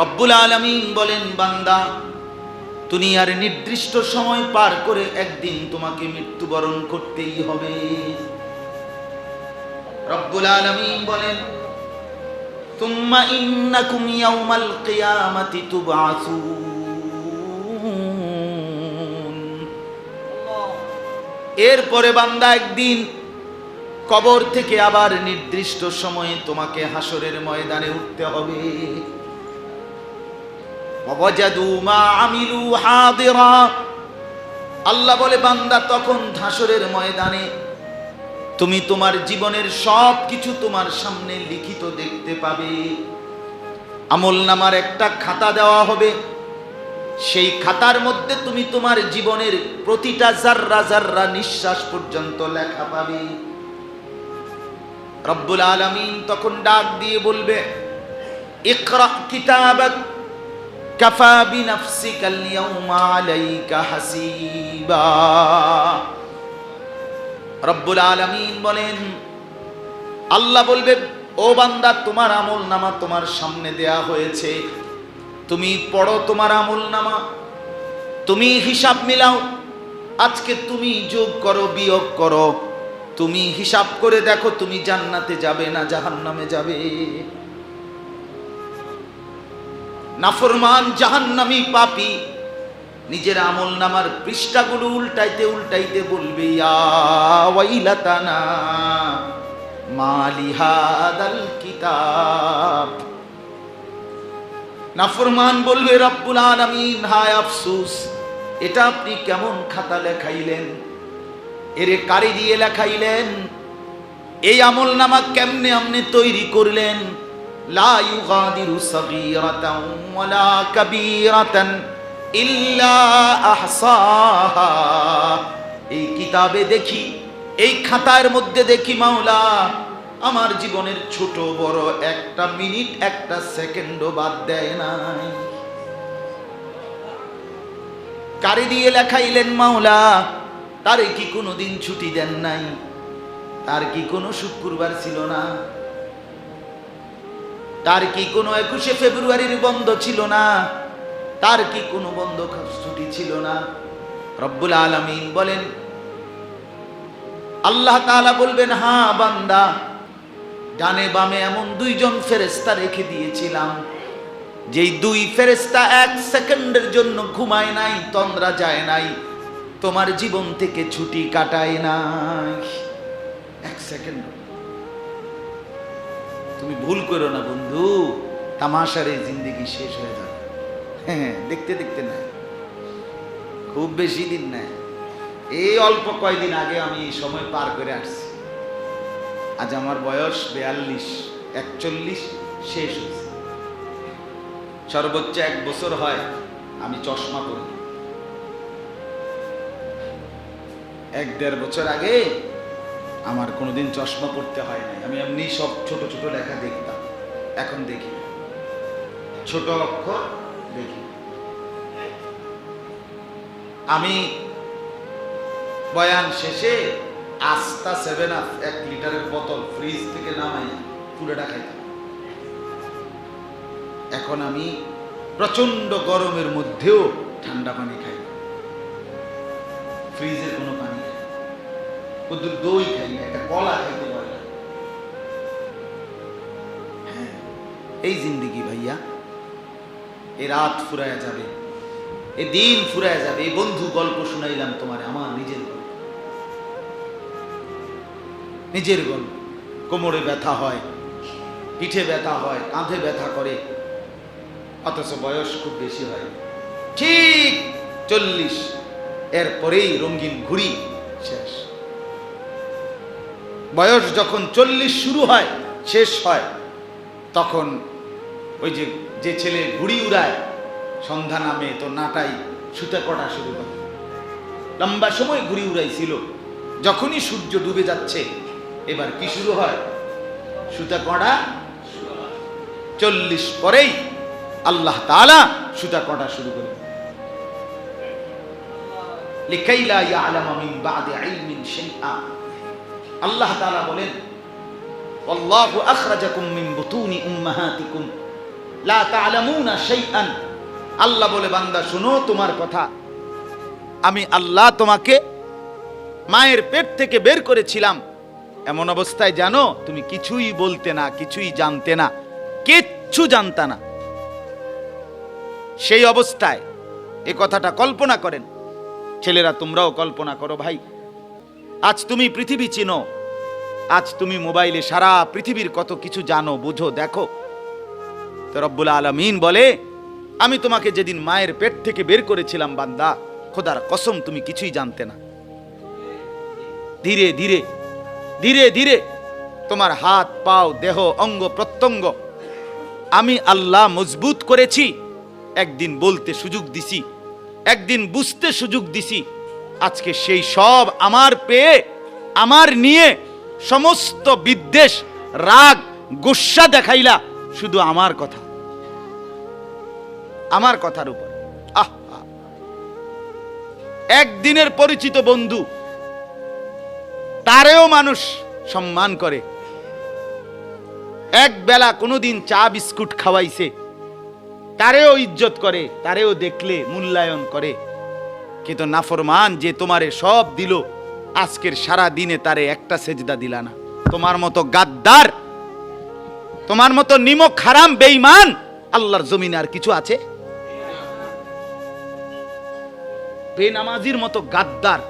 রব্বুল আলমিন বলেন, বান্দা, দুনিয়ার নির্দিষ্ট সময় পার করে একদিন তোমাকে মৃত্যুবরণ করতেই হবে। রব্বুল আলমিন বলেন, তুম্মা ইন্নাকুম ইয়াউমাল কিয়ামাতি তুবআসুন। এরপরে বান্দা, একদিন কবর থেকে আবার নির্দিষ্ট সময়ে তোমাকে হাসরের ময়দানে উঠতে হবে। আল্লাহ বলে, বান্দা, তখন হাসরের ময়দানে তুমি তোমার জীবনের সব কিছু তোমার সামনে লিখিত দেখতে পাবে। আমল নামার একটা খাতা দেওয়া হবে। সেই খাতার মধ্যে তুমি তোমার জীবনের প্রতিটা জাররা জাররা নিঃশ্বাস পর্যন্ত লেখা পাবে। রব্বুল আলামিন তখন ডাক দিয়ে বলবে, ইকরা কিতাবাক কাফা বিনাফসিকা আল-ইয়াওমা আলাইকা হাসিবা। রব্বুল আলামিন বলেন, আল্লাহ বলবে, ও বান্দা, তোমার আমল নামা তোমার সামনে দেয়া হয়েছে। তুমি পড়ো তোমার আমল নামা, তুমি হিসাব মিলাও। আজকে তুমি যোগ করো, বিয়োগ করো। তুমি হিসাব করে দেখো, তুমি জান্নাতে যাবে না জাহান্নামে যাবে। নাফরমান জাহান্নামী পাপি। নিজের আমল নামার পৃষ্ঠাগুলো উল্টাইতে উল্টাইতে বলবে, ইয়া ওয়াইলাতানা কিতাব। নাফরমান বলবে, রব্বুল আলামিন, হায় আফসুস, এটা আপনি কেমন খাতা লেখাইলেন? এরে কারি দিয়ে লেখাইলেন? এই আমল নামা কেমনে আপনি তৈরি করলেন? লা ইউগাদিরু সাগীরাতান ওয়ালা কাবীরাতান ইল্লা আহসাহা। এই কিতাবে দেখি, এই খাতার মধ্যে দেখি মাওলা, আমার জীবনের ছোট বড় একটা মিনিট, একটা সেকেন্ডও বাদ দেয় নাই। কারি দিয়ে লেখাইলেন মাওলা, তারে কি কোনো দিন ছুটি দেন নাই? তার কি কোনো শুক্রবার ছিল না? তার কি কোনো একুশে ফেব্রুয়ারির বন্ধ ছিল না? তার কি কোনো বন্ধ ছুটি ছিল না? রব্বুল আলমিন বলেন, আল্লাহ তাআলা বলবেন হা বান্দা, ডানে বামে এমন দুইজন ফেরেস্তা রেখে দিয়েছিলাম, যেই দুই ফেরেস্তা এক সেকেন্ডের জন্য ঘুমায় নাই, তন্দ্রা যায় নাই, তোমার জীবন থেকে ছুটি কাটায় নাই। এক সেকেন্ড। তুমি ভুল করো না, বন্ধু। তামাশার এই জিন্দিগি শেষ হয়ে যাবে। হ্যাঁ দেখতে দেখতে নাই খুব বেশি দিন নাই এই অল্প কয়দিন আগে আমি এই সময় পার করে আসছি। আজ আমার বয়স বেয়াল্লিশ, একচল্লিশ, শেষ হয়েছে। সর্বোচ্চ এক বছর হয় আমি চশমা পরি। এক দেড় বছর আগে আমার কোনোদিন চশমা পড়তে হয় নাই আমি এমনি সব ছোট ছোট লেখা দেখতাম এখন দেখি ছোট অক্ষর দেখি আমি বয়ান শেষে আস্তা সেভেন আপ এক লিটারের বোতল ফ্রিজ থেকে নামাই পুরোটা খাইতাম এখন আমি প্রচণ্ড গরমের মধ্যেও ঠান্ডা পানি খাই। ফ্রিজের। দই একটা কলা খাইতে পারি এই ভাইয়া এই রাত ফুরায়া যাবে এই দিন ফুরায়া যাবে এই বন্ধু গল্প শুনাইলাম তোমার, আমার নিজের গল্প। নিজের গল্প, কোমরে ব্যথা হয়, পিঠে ব্যথা হয়, কাঁধে ব্যথা করে, অথচ বয়স খুব বেশি হয়। ঠিক চল্লিশ, এরপরেই রঙিন ঘুড়ি শেষ। বয়স যখন চল্লিশ শুরু হয়, শেষ হয়, তখন ওই যে যে ছেলে ঘুড়ি উড়ায়, সন্ধ্যা নামে তো নাটাই সুতা কটা শুরু করে লম্বা সময় ঘুড়ি উড়াইছিল, যখনই সূর্য ডুবে যাচ্ছে, এবার কি শুরু হয়? সুতা কড়া চল্লিশ পরেই আল্লাহ তাআলা সুতা কটা শুরু করে। লিকাইলা ইয়ালামা মিন বাদি ইলমিন শাইআ। আল্লাহ তাআলা বলেন আল্লাহু আখরাজাকুম মিন বুতুনি উম্মাহাতিকুম। লা তা'লামুনা শাইআন। আল্লাহ বলে, বান্দা, শুনো তোমার কথা। আমি আল্লাহ তোমাকে মায়ের পেট থেকে বের করেছিলাম। এমন অবস্থায় জানো, তুমি কিছুই বলতে না, কিছুই জানতে না, কিচ্ছু জানতা না। সেই অবস্থায় এ কথাটা কল্পনা করেন। ছেলেরা, তোমরাও কল্পনা করো ভাই। আজ তুমি পৃথিবী চিনো আজ তুমি মোবাইলে সারা পৃথিবীর কত কিছু জানো, বুঝো, দেখো। তো রব্বুল আলমিন বলে, আমি তোমাকে যেদিন মায়ের পেট থেকে বের করেছিলাম, বান্দা, খোদার কসম, তুমি কিছুই জানতে না। ধীরে ধীরে ধীরে ধীরে, তোমার হাত, পাও, দেহ, অঙ্গ, প্রত্যঙ্গ, আমি আল্লাহ মজবুত করেছি, একদিন বলতে সুযোগ দিছি, একদিন বুঝতে সুযোগ দিছি, আজকে সেই সব আমার পেয়ে, আমার নিয়ে সমস্ত বিদ্বেষ, রাগ, গুসা দেখাইলা শুধু আমার কথা। আমার কথার উপর। আহ। একদিনের পরিচিত বন্ধু, তারেও মানুষ সম্মান করে। এক বেলা কোনোদিন চা বিস্কুট খাওয়াইছে, তারেও ইজ্জত করে, তারেও দেখলে মূল্যায়ন করে। কিন্তু নাফরমান যে তোমারে সব দিল আজকের সারা দিনে তারে একটা সেজদা দিলা না। তোমার মতো গাদ্দার, তোমার মতো নিমক হারাম বেঈমান, আল্লাহর জমিনে আর কিছু আছে? বেনামাজির মতো গাদ্দার,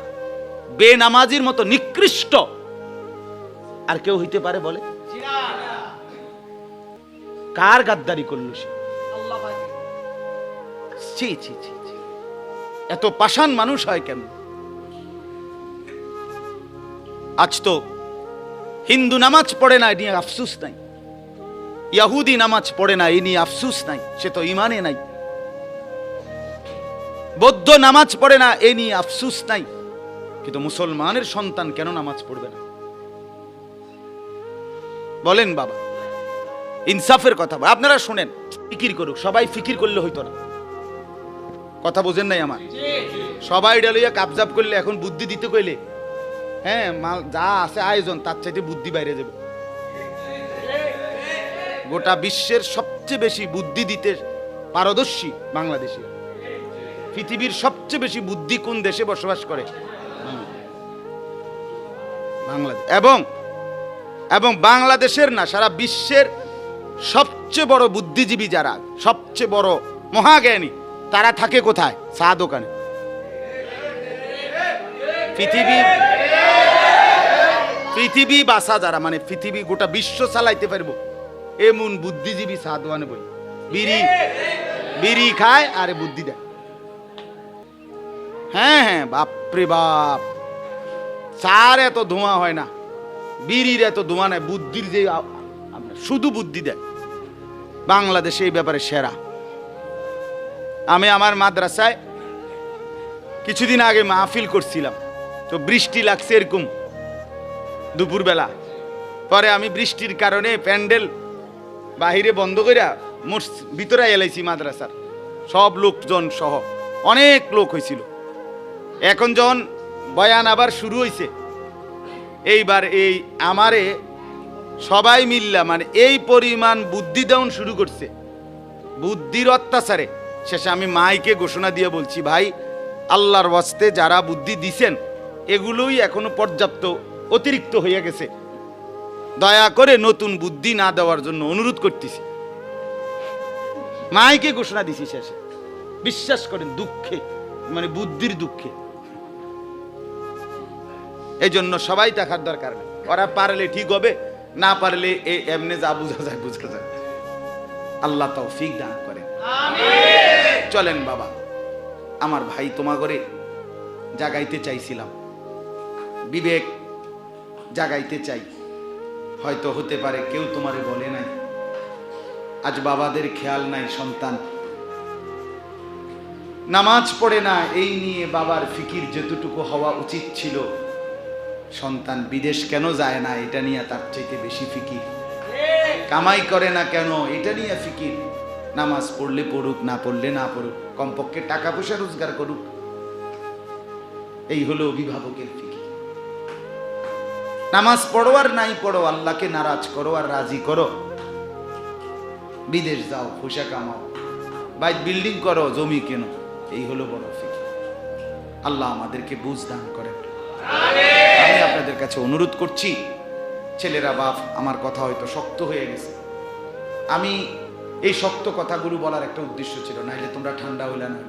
বেনামাজির মতো নিকৃষ্ট, আর কেউ হইতে পারে বলে? কার গাদ্দারি করল সে। এত পাষাণ মানুষ হয় কেন আজ তো হিন্দু নামাজ পড়ে না, এ নিয়ে আফসুস নাই। ইয়াহুদি নামাজ পড়ে না, এ নিয়ে আফসুস নাই, সে তো ইমানে নাই। বৌদ্ধ নামাজ পড়ে না, এ নিয়ে আফসুস নাই। কিন্তু মুসলমানের সন্তান কেন নামাজ পড়বে না? বলেন বাবা, ইনসাফের কথা আপনারা শুনেন, ফিকির করুক, সবাই ফিকির করলে হইতো না। কথা বোঝেন নাই আমার? সবাই ডালিয়া কাবজাব করলে, এখন বুদ্ধি দিতে কইলে হ্যাঁ মাল যা আছে আয়োজন, তার চাইতে বুদ্ধি বাইরে যাবে। গোটা বিশ্বের সবচেয়ে বেশি বুদ্ধি দিতে পারদর্শী বাংলাদেশি। পৃথিবীর সবচেয়ে বেশি বুদ্ধি কোন দেশে বসবাস করে? বাংলাদেশ। এবং এবং বাংলাদেশের না, সারা বিশ্বের সবচেয়ে বড় বুদ্ধিজীবী যারা, সবচেয়ে বড় মহাজ্ঞানী, তারা থাকে কোথায়? চা দোকানে পৃথিবী পৃথিবী বাসা যারা মানে পৃথিবী গোটা বিশ্ব চালাইতে পারব। এমন বুদ্ধিজীবী দোকানে বই। বিড়ি বিড়ি খায় আর বুদ্ধি দেয়। হ্যাঁ হ্যাঁ বাপরে বাপ। চার এত ধোঁয়া হয় না। বিড়ির এত ধোঁয়া নেয় বুদ্ধির যে শুধু বুদ্ধি দেয়। বাংলাদেশে এই ব্যাপারে সেরা। আমি আমার মাদ্রাসায় কিছুদিন আগে মাহফিল করছিলাম। তো বৃষ্টি লাগছে এরকম। দুপুরবেলা। পরে আমি বৃষ্টির কারণে প্যান্ডেল বাহিরে বন্ধ মস- ভিতরে এলাইছি মাদ্রাসার। সব লোকজন সহ অনেক লোক হয়েছিল এখন যখন বয়ান আবার শুরু হয়েছে এইবার এই আমারে সবাই মিল্লা মানে এই পরিমাণ বুদ্ধি দেওয়ান শুরু করছে। বুদ্ধির অত্যাচারে শেষে আমি মাইকে ঘোষণা দিয়ে বলছি, ভাই, আল্লাহর ওয়াস্তে যারা বুদ্ধি দিছেন, এগুলোই এখনও পর্যাপ্ত অতিরিক্ত হয়ে গেছে। দয়া করে নতুন বুদ্ধি না দেওয়ার জন্য অনুরোধ করতেছি। মাইকে ঘোষণা দিছি শেষে। বিশ্বাস করেন দুঃখে মানে বুদ্ধির দুঃখে। এই জন্য সবাই দেখার দরকার নেই। ওরা পারলে ঠিক হবে না পারলে এ এমনি যা বোঝা যায় বুঝা যায়। আল্লাহ তৌফিক দান করেন। চলেন বাবা আমার ভাই তোমা করে জাগাইতে চাইছিলাম। বিবেক জাগাইতে চাই। হয়তো হতে পারে কেউ তোমারে বলে নাই। আজ বাবাদের খেয়াল নাই সন্তান। নামাজ পড়ে না, এই নিয়ে বাবার ফিকির যতটুকু হওয়া উচিত ছিল। সন্তান বিদেশ কেন যায় না, এটা নিয়ে তার চাইতে বেশি ফিকির। কামাই করে না কেন, এটা নিয়ে ফিকির। নামাজ পড়লে পড়ুক, না পড়লে না পড়ুক, কমপক্ষে টাকা পয়সা রোজগার করুক। এই হলো অভিভাবকের নামাজ পড়ো আর নাই পড়ো, আল্লাহকে নারাজ করো আর রাজি করো। বিদেশ যাও, পয়সা কামাও বাইক বিল্ডিং করো, জমি কেন, এই হলো বড় ফিকির। আল্লাহ আমাদেরকে বুঝ দান করেন। আমি আপনাদের কাছে অনুরোধ করছি, ছেলেরা, বাপ, আমার কথা হয়তো শক্ত হয়ে গেছে। আমি এই শক্ত কথাগুলো বলার একটা উদ্দেশ্য ছিল নাইলে তোমরা ঠান্ডা হইলে না।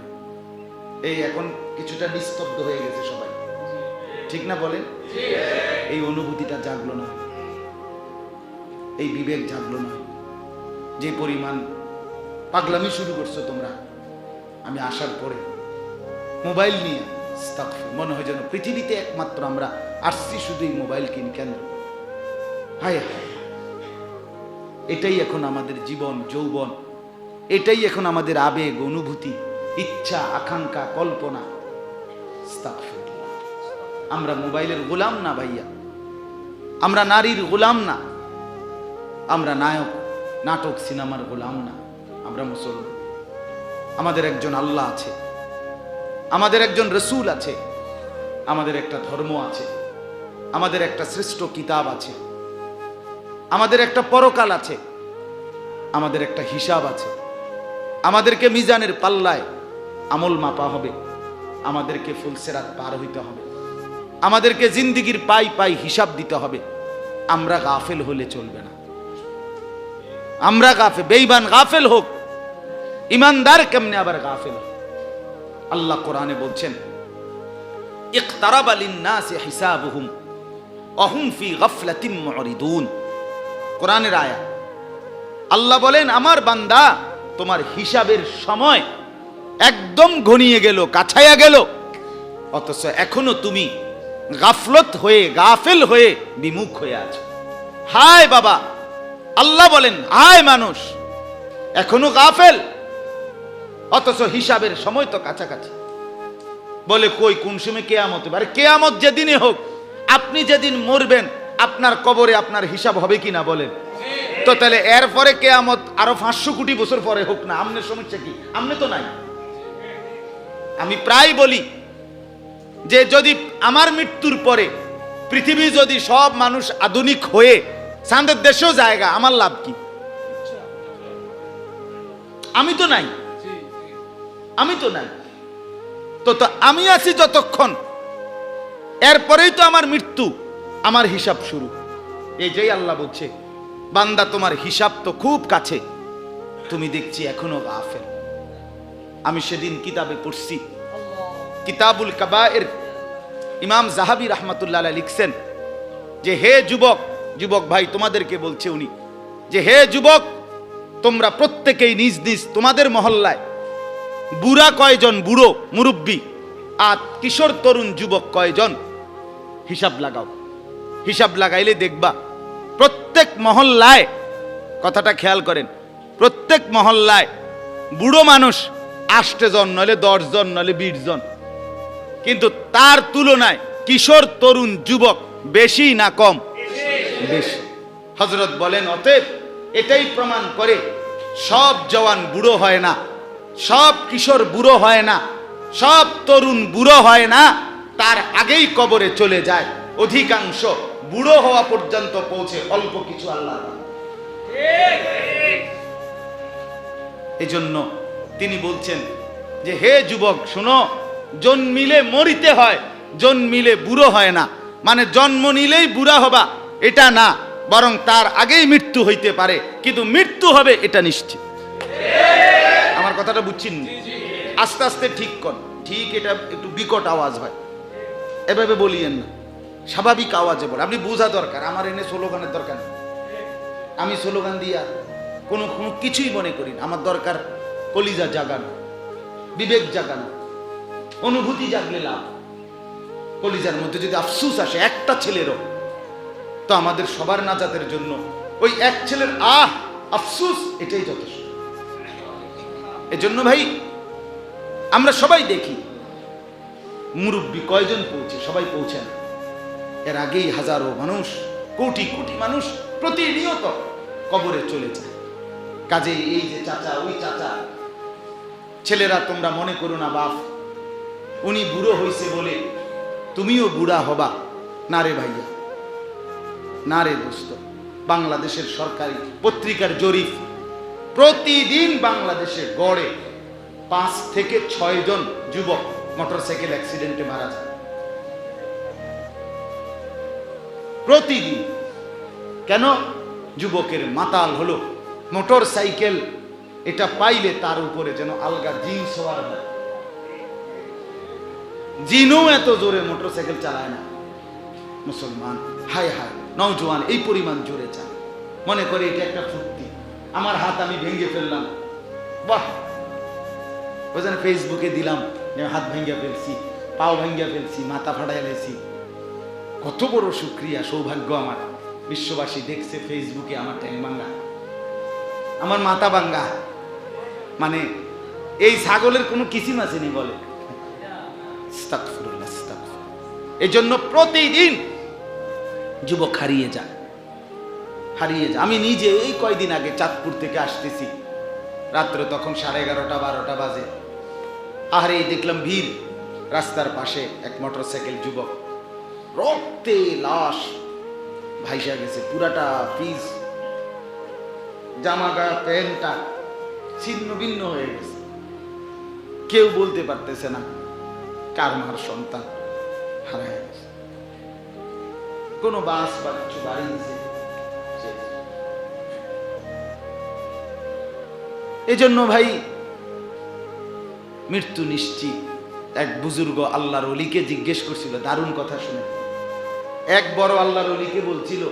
এই এখন কিছুটা নিস্তব্ধ হয়ে গেছে সবাই। ঠিক না বলেন? এই অনুভূতিটা জাগলো না। এই বিবেক জাগলো না। যে পরিমাণ পাগলামি শুরু করছ তোমরা, আমি আসার পরে মোবাইল নিয়ে মনে হয় যেন পৃথিবীতে একমাত্র আমরা আসছি শুধু এই মোবাইল কিন কেন্দ্র হায় হায়। এটাই এখন আমাদের জীবন, যৌবন। এটাই এখন আমাদের আবেগ, অনুভূতি, ইচ্ছা, আকাঙ্ক্ষা, কল্পনা। আস্তাগফিরুল্লাহ। আমরা মোবাইলের গোলাম না ভাইয়া। আমরা নারীর গোলাম না। আমরা নায়ক, নাটক, সিনেমার গোলাম না। আমরা মুসলমান। আমাদের একজন আল্লাহ আছে। আমাদের একজন রসুল আছে। আমাদের একটা ধর্ম আছে। আমাদের একটা শ্রেষ্ঠ কিতাব আছে। আমাদের একটা পরকাল আছে। আমাদের একটা হিসাব আছে। আমাদেরকে মিজানের পাল্লায় আমল মাপা হবে। আমাদেরকে ফুলসেরাত পার হইতে হবে। আমাদেরকে জিন্দিগির পাই পাই হিসাব দিতে হবে। আমরা গাফেল হলে চলবে না। আমরা গাফে বেইমান গাফেল হোক, ইমানদার কেমনে আবার গাফেল আল্লাহ কোরআনে বলছেন কোরআনের আয়া আল্লাহ বলেন, আমার বান্দা, তোমার হিসাবের সময় একদম ঘনিয়ে গেল, কাছাইয়া গেল। অথচ এখনও তুমি গাফলত হয়ে, গাফেল হয়ে বিমুখ হয়ে আছো। হায় বাবা, আল্লাহ বলেন, হায় মানুষ, এখনও গাফেল? অথচ হিসাবের সময় তো কাছাকাছি। বলে কই, কোন সময় কেয়ামত হবে? আরে কেয়ামত যেদিনই হোক, আপনি যেদিন মরবেন, আপনার কবরে আপনার হিসাব হবে কি না বলেন। তো তাহলে এরপরে কেয়ামত আরও পাঁচশো কোটি বছর পরে হোক না আমনের সমস্যা কি? আমনে তো নাই। আমি প্রায় বলি যে যদি আমার মৃত্যুর পরে পৃথিবী যদি সব মানুষ আধুনিক হয়ে চাঁদের দেশেও জায়গা, আমার লাভ কি? আমি তো নাই। আমি তো নাই। তো তো আমি আছি যতক্ষণ, এরপরেই তো আমার মৃত্যু, আমার হিসাব শুরু। এই যেই আল্লাহ বলছে, বান্দা, তোমার হিসাব তো খুব কাছে। তুমি দেখছি এখনও গাফেল। আমি সেদিন কিতাবে পড়ছি কিতাবুল কাবায়ের ইমাম জাহাবি রহমাতুল্লাহ লিখছেন যে, হে যুবক যুবক ভাই, তোমাদেরকে বলছে উনি, যে, হে যুবক, তোমরা প্রত্যেকেই নিজ নিজ তোমাদের মহল্লায় বুড়া কয়জন বুড়ো মুরব্বী আর কিশোর তরুণ যুবক কয়জন হিসাব লাগাও। হিসাব লাগাইলে দেখবা প্রত্যেক মহল্লায়, কথাটা খেয়াল করেন, প্রত্যেক মহল্লায় বুড়ো মানুষ আষ্টে জন নলে দশ জন নলে বিশ জন কিন্তু তার তুলনায় কিশোর তরুণ যুবক বেশি না কম? বেশি। হজরত বলেন অতএব এটাই প্রমাণ করে সব জওয়ান বুড়ো হয় না সব কিশোর বুড়ো হয় না সব তরুণ বুড়ো হয় না তার আগেই কবরে চলে যায়। অধিকাংশ বুড়ো হওয়া পর্যন্ত পৌঁছে অল্প কিছু আল্লাহ। এজন্য তিনি বলছেন যে হে যুবক শুনো জন্মিলে মরিতে হয় জন্মিলে বুড়ো হয় না। মানে জন্ম নিলেই বুড়া হবা, এটা না, বরং তার আগেই মৃত্যু হইতে পারে, কিন্তু মৃত্যু হবে এটা নিশ্চিত। আমার কথাটা বুঝছেন আস্তে আস্তে ঠিক কর, ঠিক এটা একটু বিকট আওয়াজ হয়। এভাবে বলিয়েন না, স্বাভাবিক আওয়াজে বলে। আপনি বোঝা দরকার, আমার এনে স্লোগানের দরকার নেই। আমি স্লোগান দিয়া কোনো কোনো কিছুই মনে করি না, আমার দরকার কলিজা জাগানো, বিবেক জাগানো। অনুভূতি জাগলে লাভ। কলিজার মধ্যে যদি আফসুস আসে, একটা ছেলেরও, তো আমাদের সবার নাজাতের জন্য ওই এক ছেলের আহ, আফসুস, এটাই যথেষ্ট। এজন্য ভাই, আমরা সবাই দেখি, মুরব্বী কয়জন পৌঁছে, সবাই পৌঁছে না। এর আগেই হাজারো মানুষ, কোটি কোটি মানুষ প্রতিনিয়ত কবরে চলে যায়। কাজে এই যে চাচা, ওই চাচা, ছেলেরা তোমরা মনে করো না, বাপ উনি বুড়ো হইছে বলে তুমিও বুড়া হবা। না রে ভাইয়া। না রে দোস্ত। বাংলাদেশের সরকারি পত্রিকার জরিপ। প্রতিদিন বাংলাদেশে গড়ে পাঁচ থেকে ছয় জন যুবক মোটরসাইকেল অ্যাক্সিডেন্টে মারা যায়। প্রতিদিন। কেন? যুবকের মাতাল হলো। মোটর সাইকেল এটা পাইলে তার উপরে যেন আলগা জিন হওয়ার হয়। জিনও এত জোরে মোটর সাইকেল চালায় না। মুসলমান, হায় হায়, নওজোয়ান, এই পরিমাণ জোরে চায় মনে করে এটা একটা ফুর্তি। আমার হাত আমি ভেঙে ফেললাম। বাহ! জন্য ফেসবুকে দিলাম হাত ভেঙে ফেলছি, পাও ভেঙে ফেলছি, মাথা ফাটাই ফেলছি। কত বড় সুক্রিয়া সৌভাগ্য আমার। বিশ্ববাসী দেখছে ফেসবুকে আমার ট্যাং ভাঙ্গা। আমার মাথা ভাঙ্গা। মানে এই ছাগলের কোনো কিসিম আসেনি বলে? আস্তাগফিরুল্লাহ, আস্তাগফিরুল্লাহ। এই জন্য প্রতিদিন যুবক হারিয়ে যায় হারিয়ে যায় আমি নিজে এই কয়দিন আগে চাঁদপুর থেকে আসতেছি। রাত্রে তখন সাড়ে এগারোটা বারোটা বাজে। এই দেখলাম ভিড়। রাস্তার পাশে এক মোটরসাইকেল যুবক। রক্তে লাশ ভাইসা গেছে পুরাটা পিস জামা গায়ে প্যান্টটা ছিন্ন ভিন্ন হয়ে গেছে। কেউ বলতে পারতেছে না। কার মার সন্তান হারায় গেছে। কোনো বাস বা কিছু বাড়ি শেষ। এজন্য ভাই, মৃত্যু নিশ্চিত। এক বুজুর্গ আল্লাহর অলিকে জিজ্ঞেস করছিল, দারুণ কথা শুনে। এক বড় আল্লাহর অলিকে বলছিল,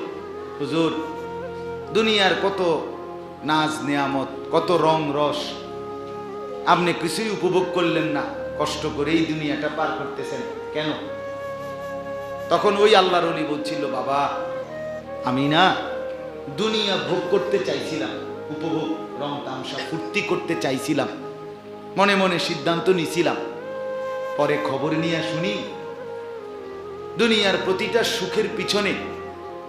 হুজুর, দুনিয়ার কত নাজ নেয়ামত কত রং রস আপনি কিছুই উপভোগ করলেন না। কষ্ট করেই দুনিয়াটা পার করতেছেন। কেন? তখন ওই আল্লাহর অলি বলছিল, বাবা, আমি না দুনিয়া ভোগ করতে চাইছিলাম, উপভোগ, রং তামসা ফুর্তি করতে চাইছিলাম, মনে মনে সিদ্ধান্ত নিছিলাম। পরে খবর নিয়ে শুনি, দুনিয়ার প্রতিটা সুখের পিছনে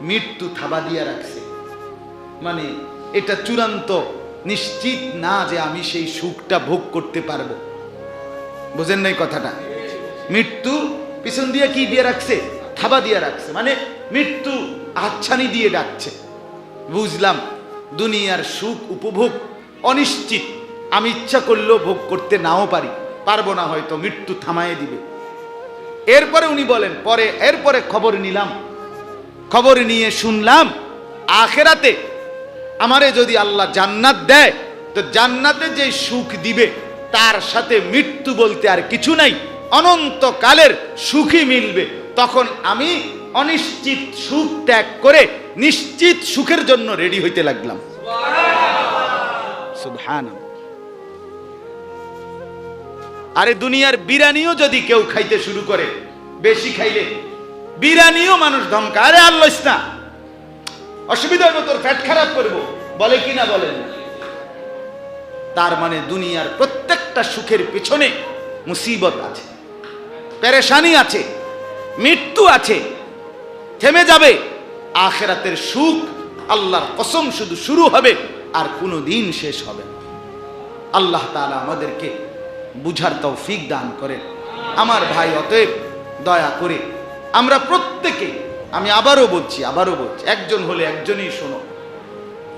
মৃত্যু থাবা দিয়া রাখছে। মানে এটা চূড়ান্ত, নিশ্চিত না যে আমি সেই সুখটা ভোগ করতে পারব। বুঝেন নাই কথাটা। মৃত্যু পিছন দিয়ে কি দিয়ে রাখছে? থাবা দিয়ে রাখছে। মানে মৃত্যু আচ্ছানি দিয়ে ডাকছে। বুঝলাম, দুনিয়ার সুখ উপভোগ অনিশ্চিত। আমি ইচ্ছা করলেও ভোগ করতে নাও পারি। পারব না হয়তো, মৃত্যু থামায়ে দিবে। এরপরে উনি বলেন, পরে, এরপরে খবর নিলাম। খবর নিয়ে শুনলাম, আখেরাতে আমারে যদি আল্লাহ জান্নাত দেয়, তো জান্নাতে যে সুখ দিবে তার সাথে মৃত্যু বলতে আর কিছু নাই, অনন্তকালের সুখী মিলবে। তখন আমি অনিশ্চিত সুখ ত্যাগ করে নিশ্চিত সুখের জন্য রেডি হইতে লাগলাম। আরে দুনিয়ার বিরানিও যদি কেউ খাইতে শুরু করে, বেশি খাইলে বিরানিও মানুষ ধমকা, আরে আর না। অসুবিধা হইব তোর পেট খারাপ করব, বলে কি না বলেন? তার মানে দুনিয়ার প্রত্যেকটা সুখের পিছনে মুসিবত আছে। পেরেশানি আছে, মৃত্যু আছে, থেমে যাবে। আখেরাতের সুখ আল্লাহর কসম শুধু শুরু হবে আর কোনো দিন শেষ হবে না। আল্লাহ তালা আমাদেরকে বুঝার তৌফিক দান করেন। আমার ভাই অতএব দয়া করে আমরা প্রত্যেকে, আমি আবারও বলছি আবারও বলছি, একজন হলে একজনই শোনো।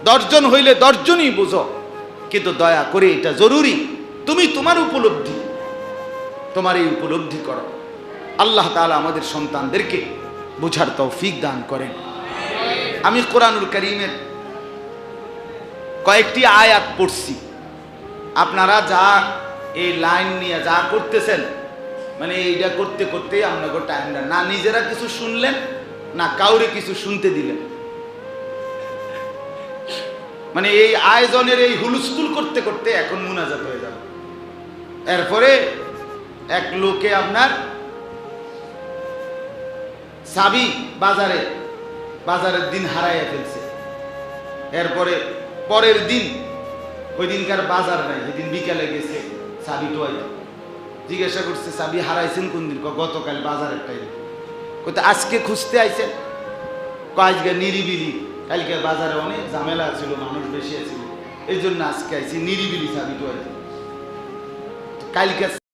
দশজন হইলে দশজনই বুঝো। কিন্তু দয়া করে এটা জরুরি তুমি তোমার উপলব্ধি। তোমার এই উপলব্ধি করো। আল্লাহ তাআলা আমাদের সন্তানদেরকে বুঝার তৌফিক দান করেন। আমি কোরআনুল করিমের কয়েকটি আয়াত পড়ছি। আপনারা যা এই লাইন নিয়ে যা করতেছেন মানে এইটা করতে করতে আপনাকে টাইমটা না নিজেরা কিছু শুনলেন, না কাউরে কিছু শুনতে দিলেন। মানে এই আয়োজনের এই হুলস্থুল করতে করতে এখন মুনাজাত হয়ে যাবে। এরপরে এক লোকে আপনার সাবি বাজারে, বাজারের দিন হারাইয়া ফেলছে। এরপরে পরের দিন, ওই দিনকার বাজার নাই সেদিন বিকালে গেছে চাবি টোয়াই জিজ্ঞাসা করছে চাবি হারাইছেন কোন দিন? গতকাল বাজারের টাইমে। কোথায় আজকে খুঁজতে আইছেন? আজকে নিরিবিলি, কালকে বাজারে অনেক ঝামেলা ছিল, মানুষ বেশি আছিল। এই জন্য আজকে আইছি নিরিবিলি চাবি টোয়াই কালকে